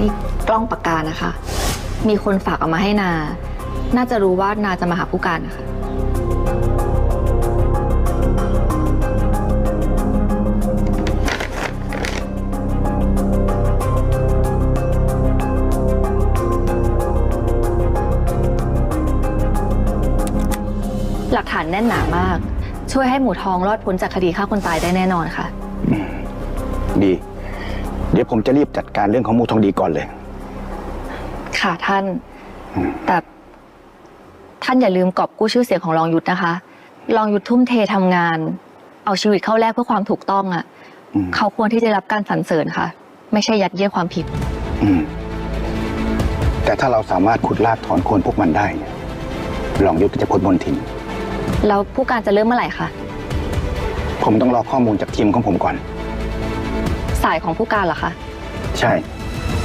นี่กล้องปากกานะคะ มีคนฝากเอามาให้นา น่าจะรู้ว่านาจะมาหาผู้การนะคะ หลักฐานแน่นหนามาก ช่วยให้หมูทองรอดพ้นจากคดีฆ่าคนตายได้แน่นอนค่ะ ดี เดี๋ยวผมจะรีบจัดการเรื่องของหมูทองดีก่อนเลย ค่ะท่านอืมแต่ท่านอย่าลืมกอบกู้ชื่อเสียงของรองยุทธนะคะ รองยุทธทุ่มเททำงาน เอาชีวิตเข้าแลกเพื่อความถูกต้องอะ่ะอืมเขาควรที่จะรับการสรรเสริญค่ะ ไม่ใช่ยัดเยียดความผิดอืมแต่ถ้าเราสามารถขุดลากถอนโคนพวกมันได้เนี่ยลองยุทธก็จะพ้นมนทินแล้วผู้การจะเริ่มเมื่อไหร่คะ ผมต้องรอข้อมูลจากทีมของผมก่อน สายของผู้การเหรอคะ ใช่